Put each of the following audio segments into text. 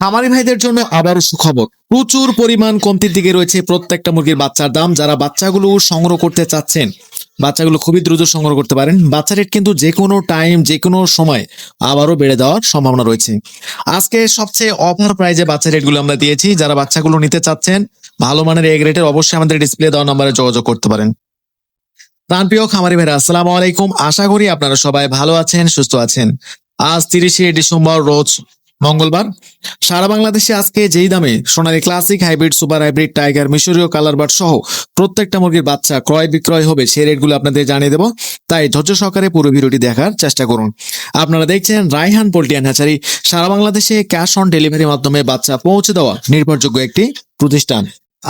খামারি ভাইদের জন্য আবারও সুখবর। প্রচুর পরিমাণ কমতির দিকে রয়েছে প্রত্যেকটা মুরগির বাচ্চার দাম, যারা বাচ্চাগুলো সংগ্রহ করতে চাচ্ছেন। বাচ্চাগুলো খুবই দ্রুত সংগ্রহ করতে পারেন। বাচ্চা রেট কিন্তু যে কোনো টাইম যে কোনো সময় আবারও বেড়ে দেওয়ার সম্ভাবনা রয়েছে। আজকে সবচেয়ে অফার প্রাইজে বাচ্চা রেটগুলো আমরা দিয়েছি। যারা বাচ্চাগুলো নিতে চাচ্ছেন, ভালো মানের এগ রেটের অবশ্যই আমাদের ডিসপ্লে দেওয়া নম্বরে যোগাযোগ করতে পারেন। প্রাণপ্রিয় খামারি ভাইরা, আসসালামু আলাইকুম। আশা করি আপনারা সবাই ভালো আছেন, সুস্থ আছেন। আজ তিরিশে ডিসেম্বর, রোজ মঙ্গলবার। সারা বাংলাদেশে আজকে যেই দামে Sonali classic, hybrid, super hybrid, tiger, মিশরীয় কালার বার্ড সহ প্রত্যেকটা মুরগির বাচ্চা ক্রয় বিক্রয় হবে, সেই রেটগুলো আপনাদের জানিয়ে দেবো। তাই ধৈর্য সহকারে পুরো ভিডিওটি দেখার চেষ্টা করুন। আপনারা দেখছেন রাইহান পোল্ট্রিয়ান হ্যাচারি। সারা বাংলাদেশে ক্যাশ অন ডেলিভারির মাধ্যমে বাচ্চা পৌঁছে দেওয়া নির্ভরযোগ্য একটি প্রতিষ্ঠান।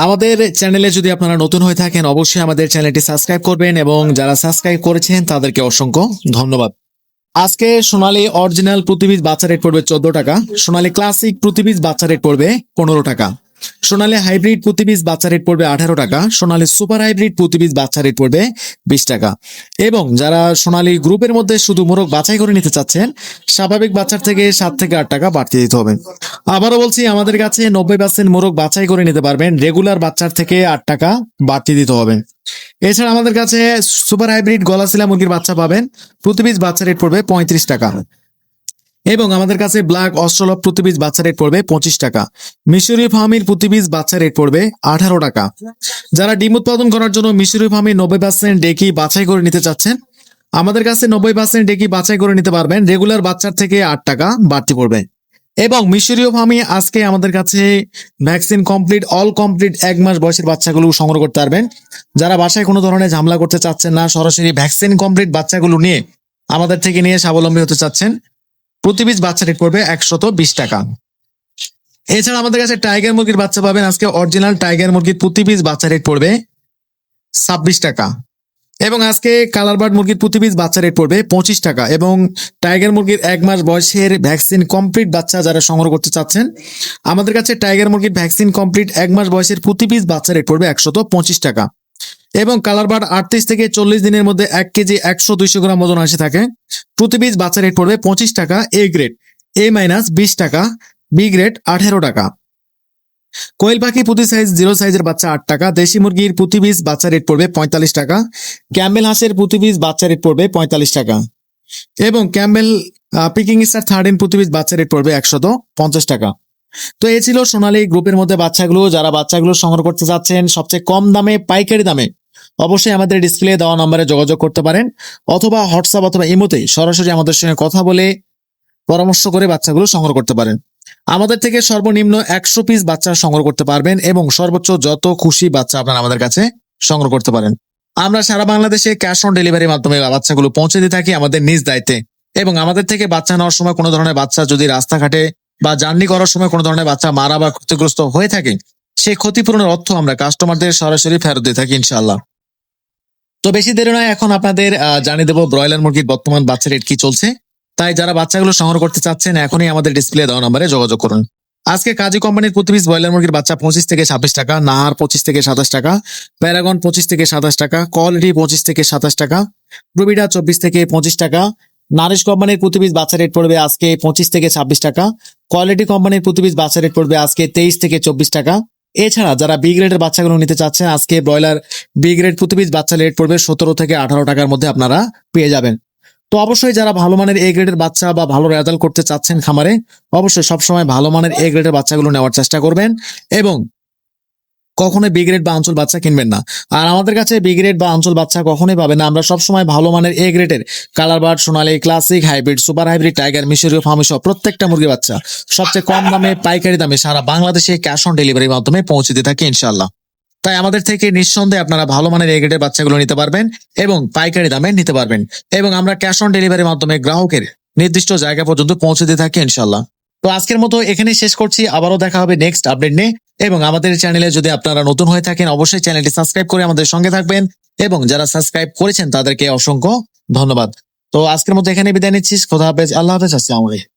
আমাদের চ্যানেলে যদি আপনারা নতুন হয়ে থাকেন, অবশ্যই আমাদের চ্যানেলটি সাবস্ক্রাইব করবেন এবং যারা সাবস্ক্রাইব করেছেন, তাদেরকে অসংখ্য ধন্যবাদ। আজকে সোনালী অরিজিনাল প্রতিবিজ বাচ্চা রেট পড়বে চোদ্দ টাকা। সোনালী ক্লাসিক প্রতিবিজ বাচ্চা রেট পড়বে পনেরো টাকা। সোনালী হাইব্রিড প্রতিবিজ বাচ্চা রেট পড়বে আঠারো টাকা। সোনালী সুপার হাইব্রিড প্রতিবিজ বাচ্চা রেট পড়বে বিশ টাকা। এবং যারা সোনালী গ্রুপের মধ্যে শুধু মোরগ বাছাই করে নিতে চাচ্ছেন, স্বাভাবিক বাচ্চার থেকে সাত থেকে আট টাকা বাড়তি দিতে হবে। আবারও বলছি, আমাদের কাছে নব্বই পার্সেন্ট মোরগ বাছাই করে নিতে পারবেন। রেগুলার বাচ্চার থেকে আট টাকা বাড়তি দিতে হবে। এছাড়া আমাদের কাছে সুপার হাইব্রিড গলাশিলা মুরগির বাচ্চা পাবেন। প্রতি পিস বাচ্চা রেট পড়বে পঁয়ত্রিশ টাকা। এবং আমাদের কাছে ব্ল্যাক অস্ট্রলপ প্রতি পিস বাচ্চা রেট পড়বে পঁচিশ টাকা। মিশরি ফার্মির প্রতি পিস বাচ্চা রেট পড়বে আঠারো টাকা। যারা ডিম উৎপাদন করার জন্য মিশরি ফার্মির নব্বই পার্সেন্ট ডেকি বাছাই করে নিতে চাচ্ছেন, আমাদের কাছে নব্বই পার্সেন্ট ডেকি বাছাই করে নিতে পারবেন। রেগুলার বাচ্চার থেকে আট টাকা বাড়তি পড়বে। এবং মিশরীয় ফার্মি আজকে আমাদের কাছে ভ্যাকসিন কমপ্লিট, অল কমপ্লিট এক মাস বয়সের বাচ্চাগুলো সংগ্রহ করতে পারবেন। যারা বাসায় কোনো ধরনের ঝামেলা করতে চাচ্ছেন না, সরাসরি ভ্যাকসিন কমপ্লিট বাচ্চাগুলো নিয়ে আমাদের থেকে নিয়ে স্বাবলম্বী হতে চাচ্ছেন, প্রতি পিস বাচ্চা রেট পড়বে একশত বিশ টাকা। এছাড়া আমাদের কাছে টাইগার মুরগির বাচ্চা পাবেন। আজকে অরিজিনাল টাইগার মুরগির প্রতি বাচ্চা রেট পড়বে ছাব্বিশ টাকা। এবং আজকে কালার বার্ড মুরগির প্রতি পিস বাচ্চা রেট পড়বে পঁচিশ টাকা এবং টাইগার মুরগির এক মাস বয়সের ভ্যাকসিন কমপ্লিট বাচ্চা যারা সংগ্রহ করতে চাচ্ছেন, আমাদের কাছে টাইগার মুরগির ভ্যাকসিন কমপ্লিট এক মাস বয়সের প্রতি পিস বাচ্চা রেট পড়বে একশত পঁচিশ টাকা। এবং কালার বার্ড আটত্রিশ থেকে চল্লিশ দিনের মধ্যে এক কেজি একশো দুইশো গ্রাম ওজন আসে থাকে। প্রতি পিস বাচ্চা রেট পড়বে পঁচিশ টাকা এ গ্রেড এ মাইনাস বিশ টাকা বি গ্রেড আঠেরো টাকা। কোয়েল পাখি প্রতি সাইজ জিরো সাইজের বাচ্চা আট টাকা, দেশি মুরগির প্রতি পিস বাচ্চা রেট পড়বে পঁয়তাল্লিশ টাকা, ক্যাম্বেল হাঁসের প্রতি পিস বাচ্চা রেট পড়বে পঁয়তাল্লিশ টাকা এবং Campbell Peking star third in প্রতি পিস বাচ্চা রেট পড়বে একশত পঞ্চাশ টাকা। তো এ ছিল সোনালী গ্রুপের মধ্যে বাচ্চাগুলো, যারা বাচ্চাগুলো সংগ্রহ করতে চাচ্ছেন সবচেয়ে কম দামে, পাইকারি দামে, অবশ্যই আমাদের ডিসপ্লে দেওয়া নম্বরে যোগাযোগ করতে পারেন অথবা হোয়াটসঅ্যাপ অথবা ইমোতে সরাসরি আমাদের সঙ্গে কথা বলে পরামর্শ করে বাচ্চাগুলো সংগ্রহ করতে পারেন। আমাদের থেকে সর্বনিম্ন একশো পিস বাচ্চা সংগ্রহ করতে পারবেন এবং সর্বোচ্চ যত খুশি বাচ্চা আপনারা আমাদের কাছে সংগ্রহ করতে পারেন। আমরা সারা বাংলাদেশে ক্যাশ অন ডেলিভারির মাধ্যমে বাচ্চাগুলো পৌঁছে দিয়ে থাকি আমাদের নিজ দায়িত্বে। এবং আমাদের থেকে বাচ্চা নেওয়ার সময় কোনো ধরনের বাচ্চা যদি রাস্তাঘাটে বা জার্নি করার সময় কোনো ধরনের বাচ্চা মারা বা ক্ষতিগ্রস্ত হয়ে থাকে, সেই ক্ষতিপূরণের অর্থ আমরা কাস্টমারদের সরাসরি ফেরত দিয়ে থাকি ইনশাল্লাহ তো বেশি দেরি নয়, এখন আপনাদের জানিয়ে দেবো ব্রয়লার মুরগির বর্তমান বাচ্চা রেট কি চলছে। তাই যারা বাচ্চাগুলো সংগ্রহ করতে চাচ্ছেন, এখনই আমাদের ডিসপ্লে দেওয়া নম্বরে যোগাযোগ করুন। আজকে কাজী কোম্পানির প্রতি ব্রয়লার মুরগির বাচ্চা পঁচিশ থেকে ছাব্বিশ টাকা, নাহার পঁচিশ থেকে সাতাশ টাকা, প্যারাগন পঁচিশ থেকে সাতাশ টাকা, কোয়ালিটি পঁচিশ থেকে সাতাশ টাকা প্রবিডা চব্বিশ থেকে পঁচিশ টাকা, নারিশ কোম্পানির প্রতি বাচ্চা রেট পড়বে আজকে পঁচিশ থেকে ছাব্বিশ টাকা, কোয়ালিটি কোম্পানির প্রতি বাচ্চা রেট পড়বে আজকে তেইশ থেকে চব্বিশ টাকা। এছাড়া যারা বি গ্রেডের বাচ্চাগুলো নিতে চাচ্ছেন, আজকে ব্রয়লার বি গ্রেড প্রতি বাচ্চা রেট পড়বে সতেরো থেকে আঠারো টাকার মধ্যে আপনারা পেয়ে যাবেন। তো অবশ্যই যারা ভালো মানের এ গ্রেডের বাচ্চা বা ভালো রেজাল্ট করতে চাচ্ছেন খামারে, অবশ্যই সবসময় ভালো মানের এ গ্রেডের বাচ্চাগুলো নেওয়ার চেষ্টা করবেন এবং কখনোই বি গ্রেড বা অঞ্চল বাচ্চা কিনবেন না। আর আমাদের কাছে বি গ্রেড বা অঞ্চল বাচ্চা কখনোই পাবেন না। আমরা সবসময় ভালো মানের এ গ্রেডের colour bird Sonali classic hybrid super hybrid tiger মিশরীয় ফার্মি সহ প্রত্যেকটা মুরগি বাচ্চা সবচেয়ে কম দামে, পাইকারি দামে সারা বাংলাদেশে ক্যাশ অন ডেলিভারির মাধ্যমে পৌঁছে দিয়ে থাকি ইনশাল্লাহ তাই আমাদের থেকে নিঃসন্দেহে আপনারা ভালো মানের এ গ্রেডের বাচ্চাগুলো নিতে পারবেন এবং পাইকারি দামে নিতে পারবেন। এবং আমরা ক্যাশ অন ডেলিভারির মাধ্যমে গ্রাহকের নির্দিষ্ট জায়গা পর্যন্ত পৌঁছে দিয়ে থাকি ইনশাল্লাহ তো আজকের মতো এখানেই শেষ করছি। আবারও দেখা হবে নেক্সট আপডেট নিয়ে। এবং আমাদের চ্যানেলে যদি আপনারা নতুন হয়ে থাকেন, অবশ্যই চ্যানেলটি সাবস্ক্রাইব করে আমাদের সঙ্গে থাকবেন। এবং যারা সাবস্ক্রাইব করেছেন, তাদেরকে অসংখ্য ধন্যবাদ। তো আজকের মতো এখানে বিদায় নিচ্ছি। খোদা হাফেজ। আল্লাহ হাফেজ। আসসালামু আলাইকুম।